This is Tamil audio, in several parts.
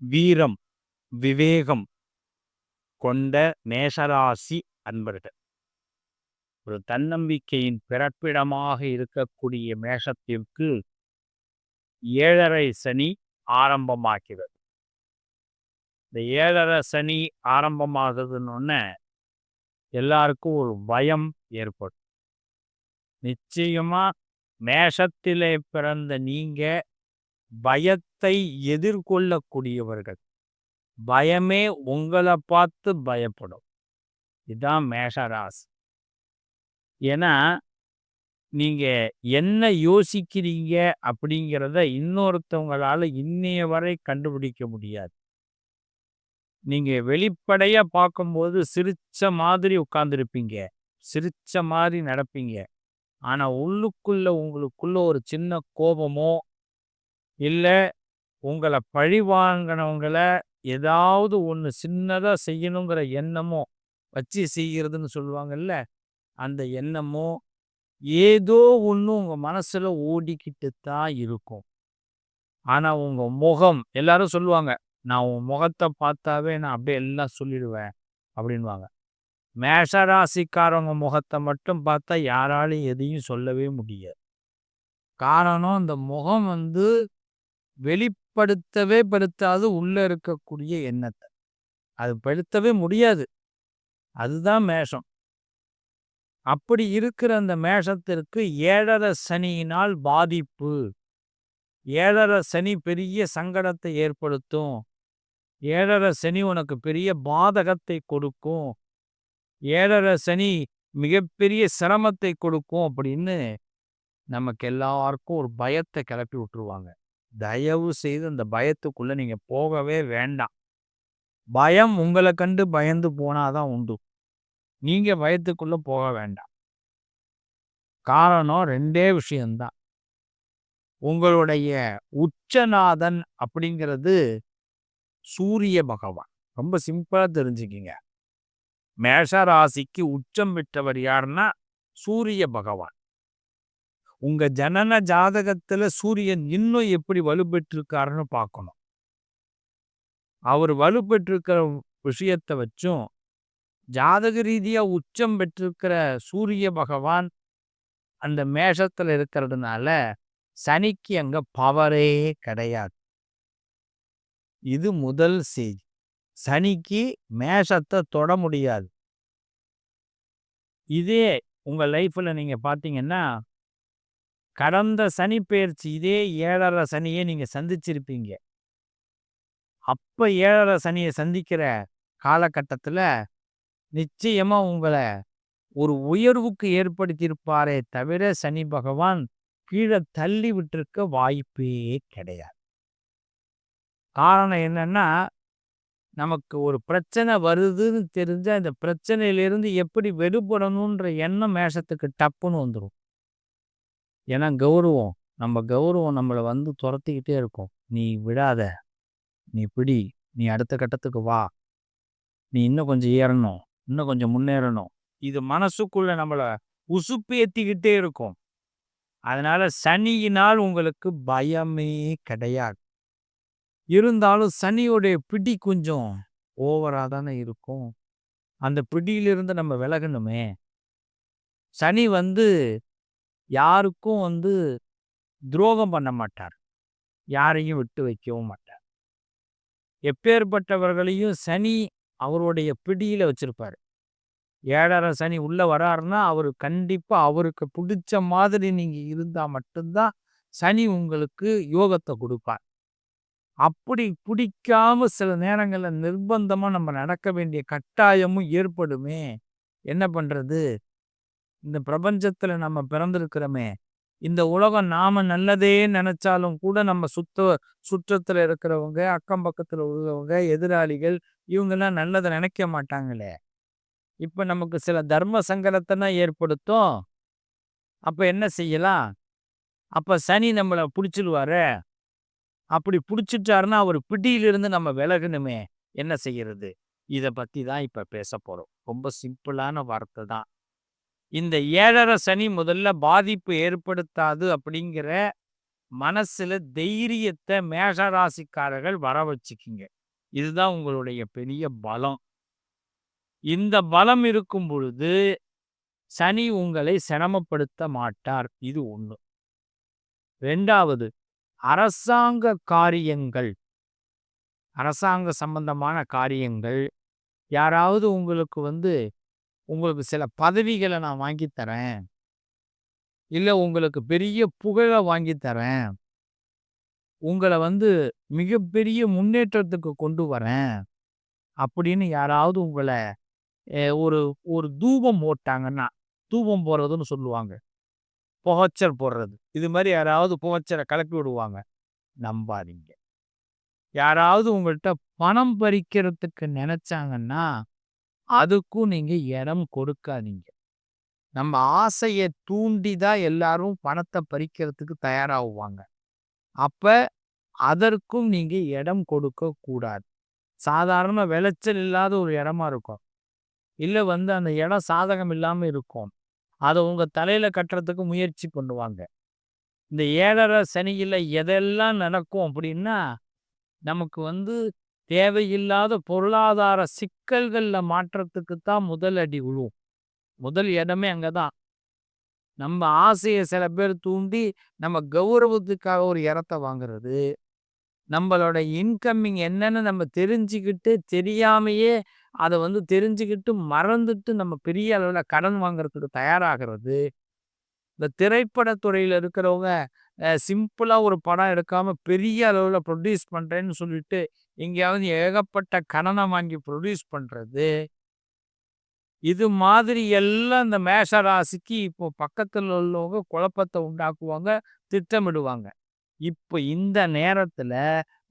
வீரம் விவேகம் கொண்ட மேஷராசி அன்பர்கள். ஒரு தன்னம்பிக்கையின் பிறப்பிடமாக இருக்கக்கூடிய மேஷத்திற்கு ஏழரை சனி ஆரம்பமாகிறது. இந்த ஏழரை சனி ஆரம்பமாகுதுன்னு எல்லாருக்கும் ஒரு பயம் ஏற்படும். நிச்சயமா மேஷத்திலே பிறந்த நீங்க பயத்தை எதிர்கொள்ளக்கூடியவர்கள். பயமே உங்களை பார்த்து பயப்படும். இதுதான் மேஷராசி ஏன்னா நீங்க என்ன யோசிக்கிறீங்க அப்படிங்கிறத இன்னொருத்தவங்களால இன்னைய வரை கண்டுபிடிக்க முடியாது. நீங்க வெளிப்படையா பார்க்கும்போது சிரிச்ச மாதிரி உட்கார்ந்துருப்பீங்க. சிரிச்ச மாதிரி நடப்பீங்க. ஆனா உள்ளுக்குள்ள உங்களுக்குள்ள ஒரு சின்ன கோபமோ இல்லை உங்களை பழி வாங்கினவங்களை ஏதாவது ஒன்று சின்னதாக செய்யணுங்கிற எண்ணமோ வச்சு செய்கிறதுன்னு சொல்லுவாங்கல்ல அந்த எண்ணமோ ஏதோ ஒன்று உங்கள் மனசில் ஓடிக்கிட்டு தான் இருக்கும். ஆனால் உங்கள் முகம் எல்லாரும் சொல்லுவாங்க நான் உன் முகத்தை பார்த்தாவே நான் அப்படியே எல்லாம் சொல்லிடுவேன் அப்படின்வாங்க மேஷராசிக்காரவங்க முகத்தை மட்டும் பார்த்தா யாராலையும் எதையும் சொல்லவே முடியாது. காரணம் அந்த முகம் வந்து வெளிப்படுத்தவே படுத்தாது உள்ள இருக்கக்கூடிய எண்ணத்தை. அது படுத்தவே முடியாது. அதுதான் மேஷம். அப்படி இருக்கிற அந்த மேஷத்திற்கு ஏழரை சனியினால் பாதிப்பு. ஏழரை சனி பெரிய சங்கடத்தை ஏற்படுத்தும். ஏழரை சனி உனக்கு பெரிய பாதகத்தை கொடுக்கும். ஏழரை சனி மிகப்பெரிய சிரமத்தை கொடுக்கும் அப்படின்னு நமக்கு எல்லாருக்கும் ஒரு பயத்தை கிளப்பி விட்டுருவாங்க. தயவு செய்து அந்த பயத்துக்குள்ள நீங்க போகவே வேண்டாம். பயம் உங்களை கண்டு பயந்து போனாதான் உண்டு. நீங்க பயத்துக்குள்ள போக வேண்டாம். காரணம் ரெண்டே விஷயம்தான் உங்களுடைய உச்சநாதன் அப்படிங்கிறது சூரிய பகவான். ரொம்ப சிம்பிளா தெரிஞ்சுக்கிங்க. மேஷ ராசிக்கு உச்சம் பெற்றவர் யாருன்னா சூரிய பகவான். உங்க ஜனன ஜாதகத்துல சூரியன் இன்னும் எப்படி வலுப்பெற்றிருக்காருன்னு பார்க்கணும். அவர் வலுப்பெற்றிருக்கிற விஷயத்தை வச்சும் ஜாதக ரீதியா உச்சம் பெற்றிருக்கிற சூரிய பகவான் அந்த மேஷத்துல இருக்கிறதுனால சனிக்கு அங்க பவரே கிடையாது. இது முதல் செய்தி. சனிக்கு மேஷத்தை தொட முடியாது. இதே உங்க லைஃப்ல நீங்க பாத்தீங்கன்னா கடந்த சனி பெயர்ச்சி இதே ஏழரை சனியை நீங்க சந்திச்சிருப்பீங்க. அப்ப ஏழரை சனியை சந்திக்கிற காலகட்டத்துல நிச்சயமா உங்களை ஒரு உயர்வுக்கு ஏற்படுத்தியிருப்பாரே தவிர சனி பகவான் கீழே தள்ளி விட்டிருக்க வாய்ப்பே கிடையாது. காரணம் என்னன்னா நமக்கு ஒரு பிரச்சனை வருதுன்னு தெரிஞ்சா இந்த பிரச்சனையிலிருந்து எப்படி வெளிப்படணுன்ற எண்ணம் மேஷத்துக்கு டப்புன்னு வந்துடும் ஏன்னா கௌரவம். நம்ம கௌரவம் நம்மளை வந்து துரத்திக்கிட்டே இருக்கும். நீ விடாத நீ பிடி. நீ அடுத்த கட்டத்துக்கு வா. நீ இன்னும் கொஞ்சம் ஏறணும். இன்னும் கொஞ்சம் முன்னேறணும். இது மனசுக்குள்ள நம்மளை உசுப்பேத்திக்கிட்டே இருக்கும். அதனால சனியினால் உங்களுக்கு பயமே கிடையாது. இருந்தாலும் சனியோடைய பிடி கொஞ்சம் ஓவராக தானே இருக்கும். அந்த பிடியிலிருந்து நம்ம விலகணுமே. சனி வந்து யாருக்கும் வந்து துரோகம் பண்ண மாட்டார். யாரையும் விட்டு வைக்கவும் மாட்டார். எப்பேற்பட்டவர்களையும் சனி அவருடைய பிடியில் வச்சுருப்பார். ஏழரை சனி உள்ளே வராருன்னா அவர் கண்டிப்பாக அவருக்கு பிடிச்ச மாதிரி நீங்கள் இருந்தால் மட்டும்தான் சனி உங்களுக்கு யோகத்தை கொடுப்பார். அப்படி பிடிக்காம சில நேரங்களில் நிர்பந்தமாக நம்ம நடக்க வேண்டிய கட்டாயமும் ஏற்படுமே. என்ன பண்ணுறது இந்த பிரபஞ்சத்துல நம்ம பிறந்திருக்கிறோமே இந்த உலகம் நாம நல்லதே நினைச்சாலும் கூட நம்ம சுத்த சுற்றத்துல இருக்கிறவங்க அக்கம் பக்கத்துல உள்ளவங்க எதிராளிகள் இவங்கெல்லாம் நல்லதை நினைக்க மாட்டாங்களே. இப்ப நமக்கு சில தர்ம சங்கடத்தை ஏற்படுத்தும். அப்ப என்ன செய்யலாம்? அப்ப சனி நம்மளை பிடிச்சிடுவாரு அப்படி பிடிச்சிட்டாருன்னா அவர் பிடியிலிருந்து நம்ம விலகணுமே. என்ன செய்யறது? இதை பத்தி தான் இப்ப பேச போறோம் ரொம்ப சிம்பிளான வார்த்தை தான். இந்த ஏழரை சனி முதல்ல பாதிப்பு ஏற்படுத்தாது அப்படிங்கிற மனசுல தைரியத்தை மேஷராசிக்காரர்கள் வர வச்சுக்கிங்க. இதுதான் உங்களுடைய பெரிய பலம். இந்த பலம் இருக்கும் பொழுது சனி உங்களை சிரமப்படுத்த மாட்டார். இது ஒண்ணு. ரெண்டாவது அரசாங்க காரியங்கள் அரசாங்க சம்பந்தமான காரியங்கள் யாராவது உங்களுக்கு வந்து உங்களுக்கு சில பதவிகளை நான் வாங்கித்தரேன் இல்லை உங்களுக்கு பெரிய புகழை வாங்கித்தரேன் உங்களை வந்து மிகப்பெரிய முன்னேற்றத்துக்கு கொண்டு வரேன். அப்படின்னு யாராவது உங்களை ஒரு ஒரு தூபம் போட்டாங்கன்னா தூபம் போடுறதுன்னு சொல்லுவாங்க. புகைச்சல் போடுறது. இது மாதிரி யாராவது புகைச்சலை கலப்பி விடுவாங்க. நம்பாதீங்க. யாராவது உங்கள்கிட்ட பணம் பறிக்கிறதுக்கு நினைச்சாங்கன்னா அதுக்கும் நீங்க இடம் கொடுக்காதீங்க. நம்ம ஆசையை தூண்டி தான் எல்லாரும் பணத்தை பறிக்கிறதுக்கு தயாராகுவாங்க. அப்ப அதற்கும் நீங்க இடம் கொடுக்க கூடாது. சாதாரண விளைச்சல் இல்லாத ஒரு இடமா இருக்கும். இல்லை வந்து அந்த இடம் சாதகம் இல்லாமல் இருக்கும். அதை உங்க தலையில கட்டுறதுக்கு முயற்சி பண்ணுவாங்க. இந்த ஏழரை சனியில் எதெல்லாம் நடக்கும் அப்படின்னா நமக்கு வந்து தேவையில்லாத பொருளாதார சிக்கல்களில் மாற்றத்துக்கு தான் முதல் அடி விழுவும் முதல் இடமே அங்கே தான். நம்ம ஆசையை சில பேர் தூண்டி நம்ம கௌரவத்துக்காக ஒரு இடத்த வாங்குறது நம்மளோட இன்கம்மிங் என்னன்னு நம்ம தெரிஞ்சுக்கிட்டு தெரியாமையே அதை வந்து தெரிஞ்சுக்கிட்டு மறந்துட்டு நம்ம பெரிய அளவில் கடன் வாங்குறதுக்கு தயாராகிறது. இந்த திரைப்படத்துறையில் இருக்கிறவங்க சிம்பிளாக ஒரு படம் எடுக்காமல் பெரிய அளவில் ப்ரொடியூஸ் பண்ணுறேன்னு சொல்லிட்டு எங்கேயாவது ஏகப்பட்ட கடனை வாங்கி ப்ரொடியூஸ் பண்ணுறது இது மாதிரி எல்லாம் இந்த மேஷ ராசிக்கு இப்போ பக்கத்தில் உள்ளவங்க குழப்பத்தை உண்டாக்குவாங்க திட்டமிடுவாங்க. இப்போ இந்த நேரத்தில்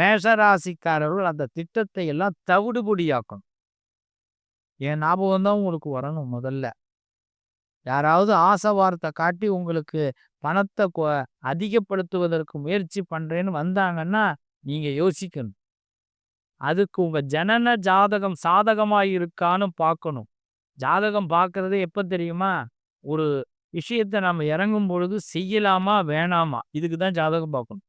மேஷராசிக்காரர்கள் அந்த திட்டத்தை எல்லாம் தவிடுபடியாக்கணும். என் ஞாபகம் தான் உங்களுக்கு வரணும் முதல்ல. யாராவது ஆசை வார்த்தை காட்டி உங்களுக்கு பணத்தை அதிகப்படுத்துவதற்கு முயற்சி பண்றேன்னு வந்தாங்கன்னா நீங்க யோசிக்கணும். அதுக்கு உங்க ஜனன ஜாதகம் சாதகமாக இருக்கான்னு பார்க்கணும். ஜாதகம் பார்க்கறது எப்போ தெரியுமா? ஒரு விஷயத்த நம்ம இறங்கும் பொழுது செய்யலாமா வேணாமா? இதுக்கு தான் ஜாதகம் பார்க்கணும்.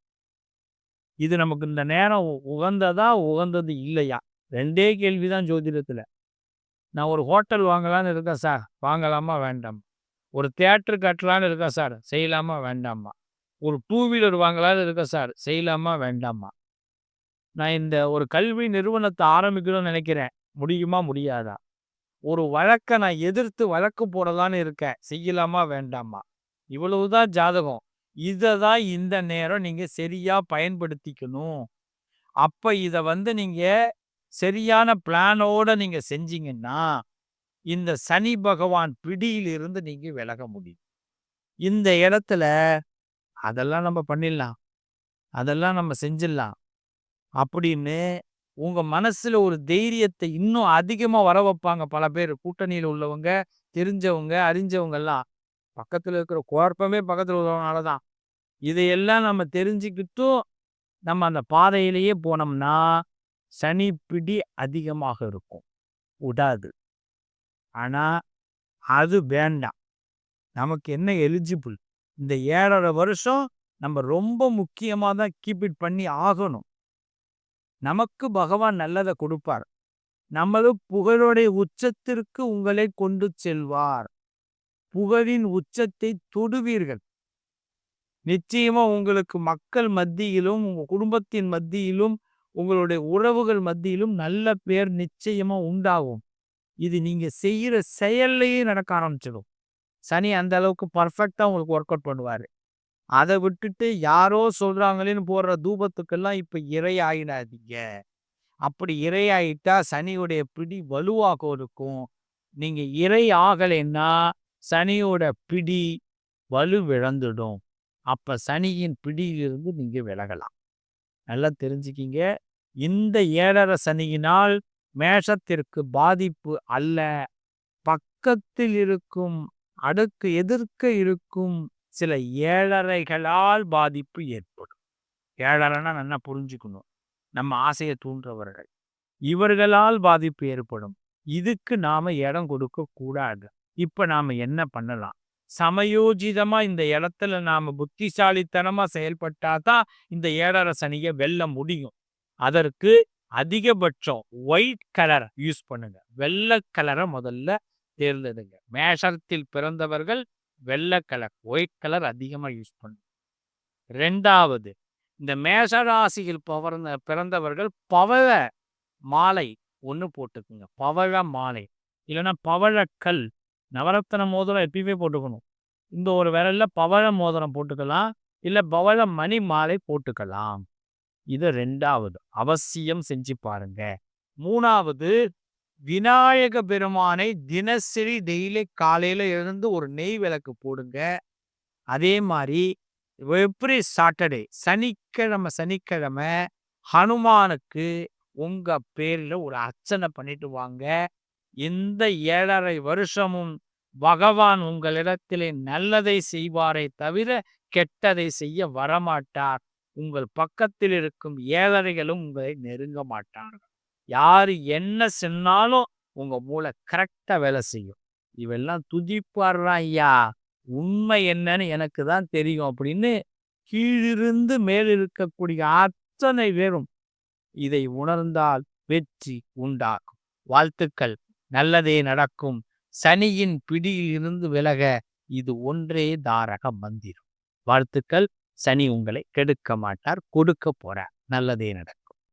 இது நமக்கு இந்த நேரம் உகந்ததா உகந்தது இல்லையா? ரெண்டே கேள்வி தான் ஜோதிடத்தில். நான் ஒரு ஹோட்டல் வாங்கலான்னு இருக்கேன் சார் வாங்கலாமா வேண்டாம்? ஒரு தேட்ரு கட்டலான்னு இருக்கேன் சார் செய்யலாமா வேண்டாமா? ஒரு டூ வீலர் வாங்கலான்னு இருக்கேன் சார் செய்யலாமா வேண்டாமா? நான் இந்த ஒரு கல்வி நிறுவனத்தை ஆரம்பிக்கணும்னு நினைக்கிறேன். முடியுமா முடியாதா? ஒரு வழக்கை நான் எதிர்த்து வழக்கு போடலான்னு இருக்கேன். செய்யலாமா வேண்டாமா? இவ்வளவுதான் ஜாதகம். இதை தான் இந்த நேரம் நீங்கள் சரியாக பயன்படுத்திக்கணும். அப்போ இதை வந்து நீங்கள் சரியான பிளானோட நீங்க செஞ்சீங்கன்னா இந்த சனி பகவான் பிடியிலிருந்து நீங்க விலக முடியும். இந்த இடத்துல அதெல்லாம் நம்ம பண்ணிடலாம். அதெல்லாம் நம்ம செஞ்சிடலாம். அப்படின்னு உங்க மனசுல ஒரு தைரியத்தை இன்னும் அதிகமா வர வைப்பாங்க. பல பேர் கூட்டணியில் உள்ளவங்க தெரிஞ்சவங்க அறிஞ்சவங்க எல்லாம் பக்கத்துல இருக்கிற குழப்பமே பக்கத்துல உள்ளவனால தான். இதையெல்லாம் நம்ம தெரிஞ்சுக்கிட்டும் நம்ம அந்த பாதையிலேயே போனோம்னா சனி பிடி அதிகமாக இருக்கும். விடாது ஆனா அது வேண்டாம். நமக்கு என்ன எலிஜிபிள் இந்த ஏழரை வருஷம் நம்ம ரொம்ப முக்கியமாக தான் கீப் இட் பண்ணி ஆகணும். நமக்கு பகவான் நல்லதை கொடுப்பார். நமது புகழுடைய உச்சத்திற்கு உங்களை கொண்டு செல்வார். புகழின் உச்சத்தை தொடுவீர்கள். நிச்சயமா உங்களுக்கு மக்கள் மத்தியிலும் உங்க குடும்பத்தின் மத்தியிலும் உங்களுடைய உறவுகள் மத்தியிலும் நல்ல பேர் நிச்சயமா உண்டாகும். இது நீங்க செய்யற செயல்லையே நடக்க ஆரம்பிச்சிடும். சனி அந்த அளவுக்கு பர்ஃபெக்டா உங்களுக்கு ஒர்க் அவுட் பண்ணுவாரு. அதை விட்டுட்டு யாரோ சொல்றாங்களேன்னு போடுற தூபத்துக்கெல்லாம் இப்ப இறை ஆயிடாதீங்க. அப்படி இறை ஆயிட்டா சனியுடைய பிடி வலுவாக இருக்கும். நீங்க இறை ஆகலைன்னா சனியோட பிடி வலு விழந்துடும். அப்ப சனியின் பிடியிலிருந்து நீங்க விலகலாம். நல்லா தெரிஞ்சுக்கிங்க. இந்த ஏழரை சனியினால் மேஷத்திற்கு பாதிப்பு அல்ல. பக்கத்தில் இருக்கும் அடுக்கு எதிர்க்க இருக்கும் சில ஏழரைகளால் பாதிப்பு ஏற்படும். ஏழரைனா நல்லா புரிஞ்சுக்கணும். நம்ம ஆசையை தூண்டுறவர்கள். இவர்களால் பாதிப்பு ஏற்படும். இதுக்கு நாம இடம் கொடுக்க கூடாது இப்ப நாம என்ன பண்ணலாம்? சமயோஜிதமா இந்த இடத்துல நாம புத்திசாலித்தனமா செயல்பட்டா தான் இந்த ஏழரை சனியை வெல்ல முடியும். அதற்கு அதிகபட்சம் ஒயிட் கலர் யூஸ் பண்ணுங்க. வெள்ளை கலரை முதல்ல தேர்ந்தெடுங்க. மேஷத்தில் பிறந்தவர்கள் வெள்ளை கலர் ஒயிட் கலர் அதிகமாக யூஸ் பண்ணுங்க ரெண்டாவது இந்த மேஷராசியில் பவர்ந்த பிறந்தவர்கள் பவழ மாலை ஒன்று போட்டுக்குங்க. பவழ மாலை. இல்லைன்னா பவழக்கல் நவரத்தன மோதிரம் எப்பயுமே போட்டுக்கணும். இந்த ஒரு விரலில் பவழ மோதிரம் போட்டுக்கலாம். இல்லை பவழ மணி மாலை போட்டுக்கலாம். இது ரெண்டாவது அவசியம் செஞ்சு பாருங்க. மூணாவது விநாயக பெருமானை தினசரி டெய்லி காலையில எழுந்து ஒரு நெய் விளக்கு போடுங்க. அதே மாதிரி எவ்ரி சாட்டர்டே சனிக்கிழமை சனிக்கிழமை ஹனுமானுக்கு உங்க பேர்ல ஒரு அர்ச்சனை பண்ணிட்டு வாங்க. இந்த ஏழரை வருஷமும் பகவான் உங்களிடத்திலே நல்லதை செய்வாரே தவிர கெட்டதை செய்ய வரமாட்டார். உங்கள் பக்கத்தில் இருக்கும் ஏழரைகளும் உங்களை நெருங்க மாட்டார்கள். யாரு என்ன சொன்னாலும் உங்க மூளை கரெக்டா வேலை செய்யும். இவெல்லாம் துதிப்பாடுறான் ஐயா. உண்மை என்னன்னு எனக்கு தான் தெரியும் அப்படின்னு கீழிருந்து மேல் இருக்கக்கூடிய அத்தனை பேரும் இதை உணர்ந்தால் வெற்றி உண்டாகும். வாழ்த்துக்கள். நல்லதே நடக்கும். சனியின் பிடியிலிருந்து விலக இது ஒன்றே தாரக மந்திரம். வாழ்த்துக்கள். சனி உங்களை கெடுக்க மாட்டார் கொடுக்க போறார். நல்லதே நடக்கும்.